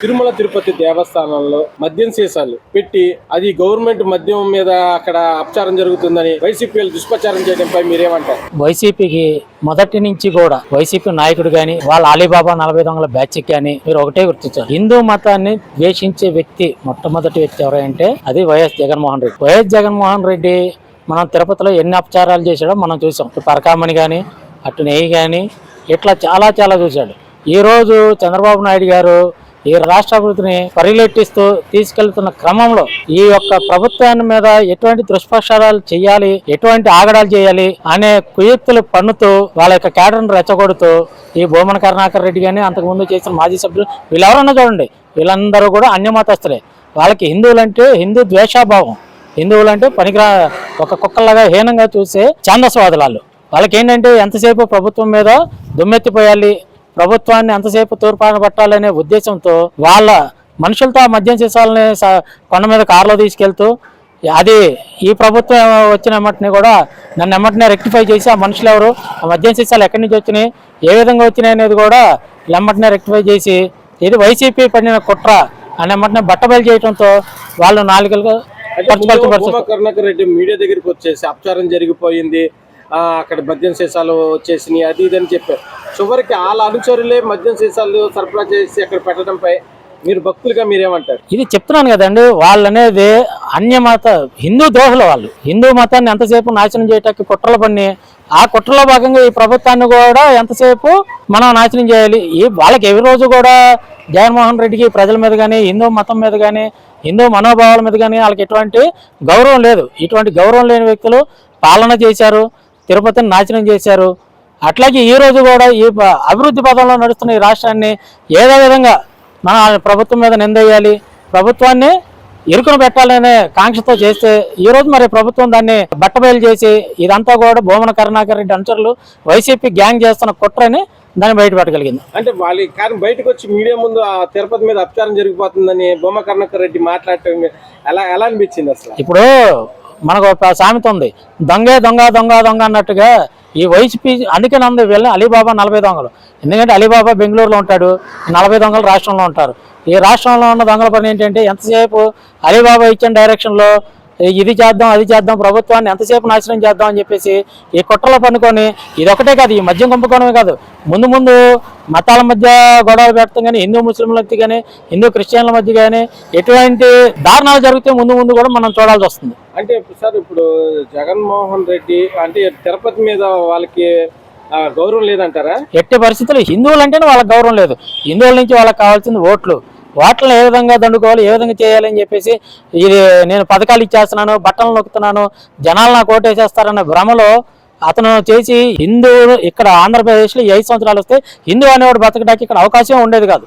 తిరుమల తిరుపతి దేవస్థానంలో మద్యం సీసాలు పెట్టి అది గవర్నమెంట్ మద్యం మీద అక్కడ అపచారం జరుగుతుందని వైసీపీ దుష్ప్రచారం చేయడంపై మీరేమంటారు? వైసీపీకి మొదటి నుంచి కూడా వైసీపీ నాయకుడు గాని వాళ్ళ అలీబాబా నలభై దొంగల బ్యాచ్ కానీ మీరు ఒకటే గుర్తించారు హిందూ మతాన్ని ద్వేషించే వ్యక్తి మొట్టమొదటి వ్యక్తి ఎవరంటే అది వైఎస్ జగన్మోహన్ రెడ్డి. వైఎస్ జగన్మోహన్ రెడ్డి మనం తిరుపతిలో ఎన్ని అపచారాలు చేశాడో మనం చూసాం. ఇటు పరకామణి కానీ అటు నెయ్యి కానీ ఇట్లా చాలా చాలా చూశాడు. ఈరోజు చంద్రబాబు నాయుడు గారు ఈ రాష్ట్ర అభివృద్ధిని పరిలెట్టిస్తూ తీసుకెళ్తున్న క్రమంలో ఈ యొక్క ప్రభుత్వాన్ని మీద ఎటువంటి దుష్పక్షాలు చేయాలి ఎటువంటి ఆగడాలు చేయాలి అనే కుయుక్తులు పన్నుతూ వాళ్ళ యొక్క కేడర్ను రెచ్చగొడుతూ ఈ భూమన కరుణాకర్ రెడ్డి కానీ అంతకుముందు చేసిన మాజీ సభ్యులు వీళ్ళెవరన్నా చూడండి వీళ్ళందరూ కూడా అన్యమతస్తులే. వాళ్ళకి హిందువులంటే హిందూ ద్వేషాభావం. హిందువులంటే పనికిరా ఒక కుక్కలాగా హీనంగా చూసే ఛాందస్వాదులాలు వాళ్ళకి ఏంటంటే ఎంతసేపు ప్రభుత్వం మీద దుమ్మెత్తిపోయాలి ప్రభుత్వాన్ని ఎంతసేపు తూర్పాన పట్టాలనే ఉద్దేశంతో వాళ్ళ మనుషులతో ఆ మద్యం సీసాలని కొండ మీద కారులో తీసుకెళ్తూ అది ఈ ప్రభుత్వం వచ్చిన ఎమ్మటిని కూడా నన్ను ఎమ్మటినే రెక్టిఫై చేసి ఆ మనుషులు ఎవరు? ఆ మద్యం సీసాలు ఎక్కడి నుంచి వచ్చినాయి? ఏ విధంగా వచ్చినాయి అనేది కూడా ఎమ్మటినే రెక్టిఫై చేసి ఇది వైసీపీ పడిన కుట్ర అని ఎమ్మటినే బట్టబయలు చేయడంతో వాళ్ళు కరుణాకర్ రెడ్డి మీడియా దగ్గరికి వచ్చేసి అపచారం జరిగిపోయింది. అక్కడ మద్యం సీసాలు వచ్చేసినాయి అది ఇది అని చెప్పారు. చివరికి వాళ్ళ అనుచరులే మద్యం సీసాలు సరఫరా చేసి అక్కడ పెట్టడంపై మీరు భక్తులుగా మీరేమంటారు? ఇది చెప్తున్నాను కదండి వాళ్ళు అనేది అన్యమత హిందూ ద్రోహులు వాళ్ళు. హిందూ మతాన్ని ఎంతసేపు నాశనం చేయటానికి కుట్రలు పని ఆ కుట్రలో భాగంగా ఈ ప్రభుత్వాన్ని కూడా ఎంతసేపు మనం నాశనం చేయాలి? ఈ వాళ్ళకి ఎవరి రోజు కూడా జగన్మోహన్ రెడ్డికి ప్రజల మీద కానీ హిందూ మతం మీద కానీ హిందూ మనోభావాల మీద కానీ వాళ్ళకి ఎటువంటి గౌరవం లేదు. ఇటువంటి గౌరవం లేని వ్యక్తులు పాలన చేశారు. తిరుపతిని నాశనం చేశారు. అట్లాగే ఈ రోజు కూడా ఈ అభివృద్ధి పదంలో నడుస్తున్న ఈ రాష్ట్రాన్ని ఏదో విధంగా మన ప్రభుత్వం మీద నిందేయాలి ప్రభుత్వాన్ని ఇరుకును పెట్టాలనే కాంక్షతో చేస్తే ఈ రోజు మరి ప్రభుత్వం దాన్ని బట్టబయలు చేసి ఇదంతా కూడా భూమన కరుణాకర్ రెడ్డి అనుచరులు వైసీపీ గ్యాంగ్ చేస్తున్న కుట్రని దాన్ని బయటపెట్టగలిగింది అంటే వాళ్ళ కానీ బయటకు వచ్చి మీడియా ముందు ఆ తిరుపతి మీద అపచారం జరిగిపోతుందని బొమ్మ కరుణాకర్ రెడ్డి మాట్లాడటం ఎలా ఎలా అనిపించింది అసలు? ఇప్పుడు మనకు ఒక సామెత ఉంది. దొంగే దొంగ దొంగ దొంగ అన్నట్టుగా ఈ వైసీపీ అందుకే నంది వీళ్ళని అలీబాబా నలభై దొంగలు. ఎందుకంటే అలీబాబా బెంగళూరులో ఉంటాడు నలభై దొంగలు రాష్ట్రంలో ఉంటారు. ఈ రాష్ట్రంలో ఉన్న దొంగల పని ఏంటంటే ఎంతసేపు అలీబాబా ఇచ్చిన డైరెక్షన్లో ఇది చేద్దాం అది చేద్దాం ప్రభుత్వాన్ని ఎంతసేపు నాశనం చేద్దాం అని చెప్పేసి ఈ కుట్రలో పనుకొని ఇది ఒకటే కాదు ఈ మద్యం కుంభకోణమే కాదు. ముందు ముందు మతాల మధ్య గొడవలు పెడతాం కానీ హిందూ ముస్లింల మధ్య కానీ హిందూ క్రిస్టియన్ల మధ్య కానీ ఎటువంటి దారుణాలు జరిగితే ముందు ముందు కూడా మనం చూడాల్సి వస్తుంది. అంటే సార్ ఇప్పుడు జగన్మోహన్ రెడ్డి అంటే తిరుపతి మీద వాళ్ళకి గౌరవం లేదంటారా? ఎట్టి పరిస్థితుల్లో హిందువులు అంటేనే వాళ్ళకి గౌరవం లేదు. హిందువుల నుంచి వాళ్ళకి కావాల్సింది ఓట్లు. వాటిని ఏ విధంగా దండుకోవాలి ఏ విధంగా చేయాలి అని చెప్పేసి ఇది నేను పథకాలు ఇచ్చేస్తున్నాను బట్టలు నొక్కుతున్నాను జనాలు నాకు ఓటేసేస్తారన్న భ్రమలో అతను చేసి హిందువులు ఇక్కడ ఆంధ్రప్రదేశ్లో ఏడు ఐదు సంవత్సరాలు వస్తే హిందూ అనేవాడు బతకడానికి ఇక్కడ అవకాశం ఉండేది కాదు.